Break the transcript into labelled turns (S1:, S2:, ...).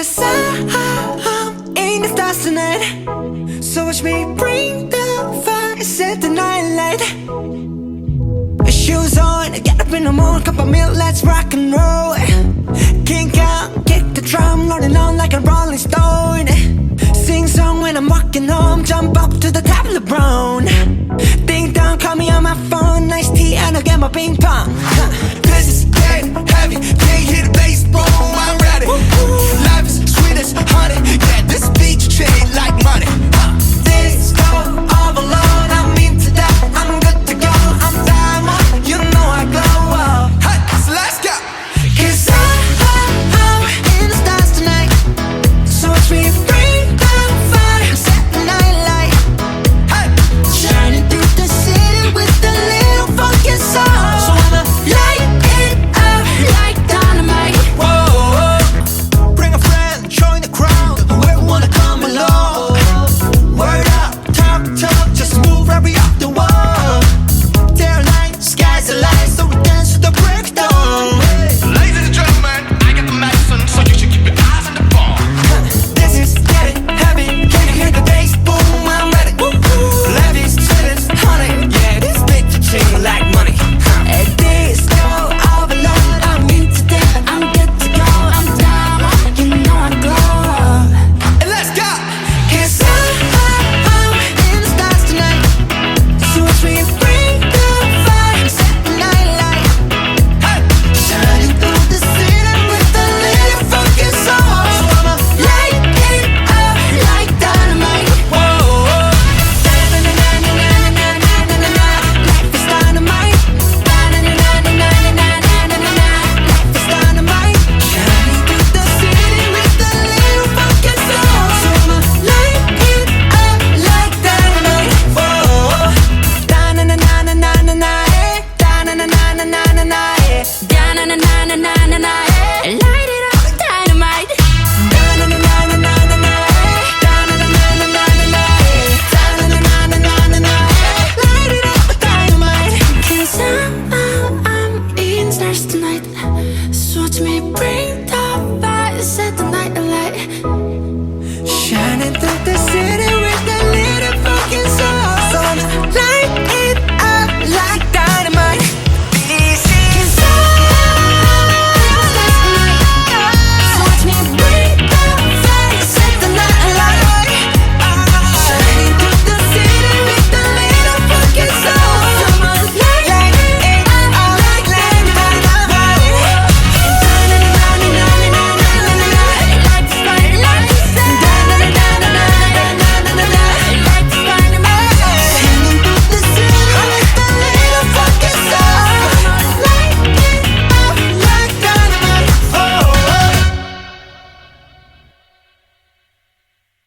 S1: Cause I'm in the stars tonight? So watch me bring the fire, set the night light. Shoes on, get up in the morning, cup of milk, let's rock and roll. Kink out, kick the drum, rolling on like a rolling stone. Sing song when I'm walking home, jump up to the top of the brown Ding dong, call me on my phone, nice tea and I'll get my ping pong. na na na na yeah. Da na na na na na na.